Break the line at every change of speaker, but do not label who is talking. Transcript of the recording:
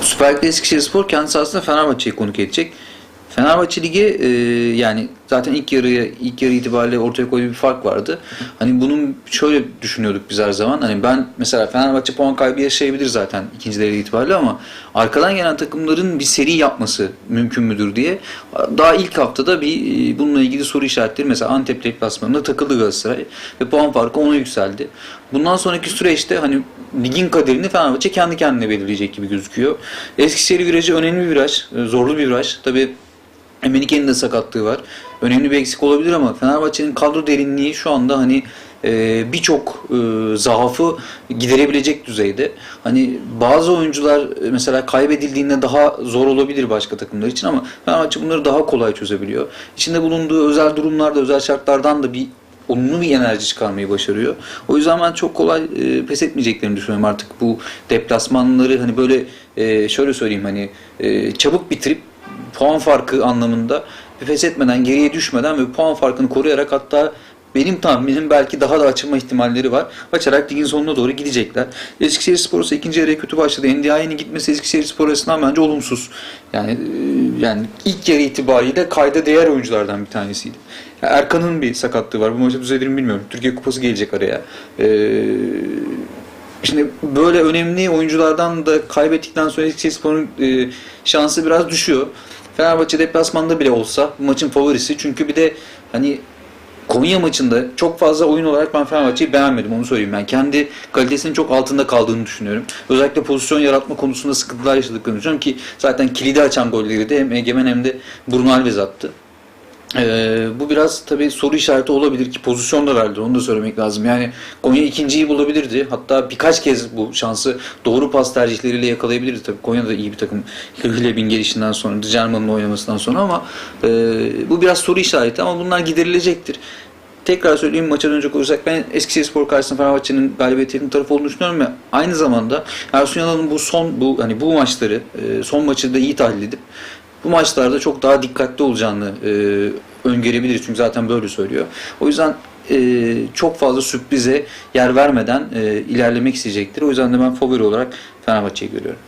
Süper Lig'de Eskişehirspor kendisi aslında Fenerbahçe'yi konuk edecek. Fenerbahçe Ligi e, yani zaten ilk yarıya ilk yarı itibariyle ortaya koyduğu bir fark vardı. Hani bunun şöyle düşünüyorduk biz her zaman. Hani ben mesela Fenerbahçe puan kaybı yaşayabilir zaten ikinci devre itibariyle ama arkadan gelen takımların bir seri yapması mümkün müdür diye daha ilk haftada bir e, bununla ilgili soru işaretleri mesela Antep deplasmanında takıldı Galatasaray ve puan farkı ona yükseldi. Bundan sonraki süreçte hani ligin kaderini Fenerbahçe kendi kendine belirleyecek gibi gözüküyor. Eskişehir virajı önemli bir viraj, e, zorlu bir viraj. Tabii Emenike'nin de sakatlığı var. Önemli bir eksik olabilir ama Fenerbahçe'nin kadro derinliği şu anda hani e, birçok e, zaafı giderebilecek düzeyde. Hani bazı oyuncular e, mesela kaybedildiğinde daha zor olabilir başka takımlar için ama Fenerbahçe bunları daha kolay çözebiliyor. İçinde bulunduğu özel durumlarda, özel şartlardan da bir olumlu bir enerji çıkarmayı başarıyor. O yüzden ben çok kolay pes etmeyeceklerini düşünüyorum artık bu deplasmanları hani böyle şöyle söyleyeyim hani çabuk bitirip puan farkı anlamında bir pes etmeden, geriye düşmeden ve puan farkını koruyarak hatta benim tahminim belki daha da açılma ihtimalleri var. Açarak ligin sonuna doğru gidecekler. Eskişehir Spor ise ikinci yarıya kötü başladı. NDI'nin gitmesi Eskişehir Spor açısından bence olumsuz. Yani e, yani ilk yarı itibariyle kayda değer oyunculardan bir tanesiydi. Ya Erkan'ın bir sakatlığı var. Bu maçta düzelir mi bilmiyorum. Türkiye Kupası gelecek araya. Ee, Şimdi böyle önemli oyunculardan da kaybettikten sonra Eskişehirspor'un e, şansı biraz düşüyor. Fenerbahçe deplasmanda bile olsa bu maçın favorisi. Çünkü bir de hani Konya maçında çok fazla oyun olarak ben Fenerbahçe'yi beğenmedim onu söyleyeyim. Ben kendi kalitesinin çok altında kaldığını düşünüyorum. Özellikle pozisyon yaratma konusunda sıkıntılar yaşadıklarını düşünüyorum ki zaten kilidi açan golleri de hem Egemen hem de Bruno Alves attı. Ee, bu biraz tabii soru işareti olabilir ki pozisyon da verdi onu da söylemek lazım. Yani Konya ikinciyi bulabilirdi. Hatta birkaç kez bu şansı doğru pas tercihleriyle yakalayabilirdi. Tabii Konya da iyi bir takım. Hilebin gelişinden sonra, Djalman'ın oynamasından sonra ama e, bu biraz soru işareti ama bunlar giderilecektir. Tekrar söyleyeyim maça dönecek olursak ben Eskişehirspor karşısında Fenerbahçe'nin galibiyet yakın tarafı olduğunu düşünüyorum ve aynı zamanda Ersun Yanal'ın bu son bu hani bu maçları e, son maçı da iyi tahlil edip bu maçlarda çok daha dikkatli olacağını e, öngörebiliriz. Çünkü zaten böyle söylüyor. O yüzden e, çok fazla sürprize yer vermeden e, ilerlemek isteyecektir. O yüzden de ben favori olarak Fenerbahçe'yi görüyorum.